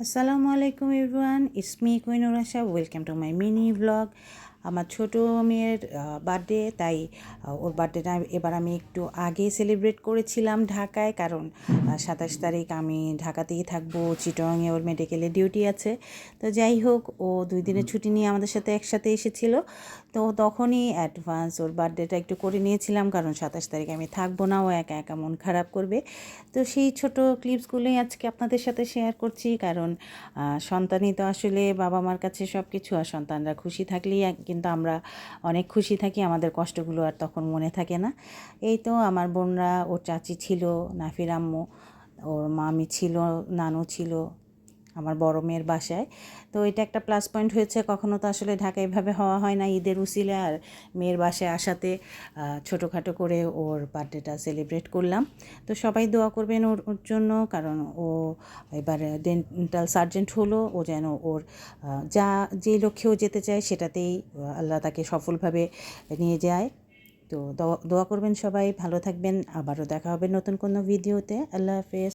আসসালামু আলাইকুম everyone it's me Kuinur Asha welcome to my mini blog আমার ছোট মেয়ের বার্থডে তাই ওর বার্থডেটা এবার আমি একটু আগে সেলিব্রেট করেছিলাম ঢাকায়। কারণ সাতাশ তারিখ আমি ঢাকাতেই থাকব চিটংয়ে ওর মেডিকেলে ডিউটি আছে। তো যাই হোক ও দুই দিনের ছুটি নিয়ে আমাদের সাথে একসাথে এসেছিল। তো তখনই অ্যাডভান্স ওর বার্থডেটা একটু করে নিয়েছিলাম। কারণ সাতাশ তারিখ আমি থাকব না ও একা একা মন খারাপ করবে। তো সেই ছোট ক্লিপসগুলোই আজকে আপনাদের সাথে শেয়ার করছি। কারণ সন্তানই তো আসলে বাবা মার কাছে সব কিছু আর সন্তানরা খুশি থাকলেই এক- কিন্তু আমরা অনেক খুশি থাকি, আমাদের কষ্টগুলো আর তখন মনে থাকে না। এই তো আমার বোনরা, ওর চাচি ছিল, নাফির আম্মু, ওর মামি ছিল, নানু ছিল আমার বড় মেয়ের বাসায়। তো এটা একটা প্লাস পয়েন্ট হয়েছে। কখনো তো আসলে ঢাকায় এভাবে হওয়া হয় না ঈদের উসিলে আর মেয়ের বাসায় আসাতে ছোটোখাটো করে ওর বার্থডেটা সেলিব্রেট করলাম। তো সবাই দোয়া করবেন ওর ওর জন্য। কারণ ও এবারে ডেন্টাল সার্জেন্ট হলো। ও যেন ওর যা, যে লক্ষ্যেও যেতে চায় সেটাতেই আল্লাহ তাকে সফলভাবে নিয়ে যায়। তো দোয়া করবেন সবাই। ভালো থাকবেন। আবারও দেখা হবে নতুন কোনো ভিডিওতে আল্লাহ হাফেজ।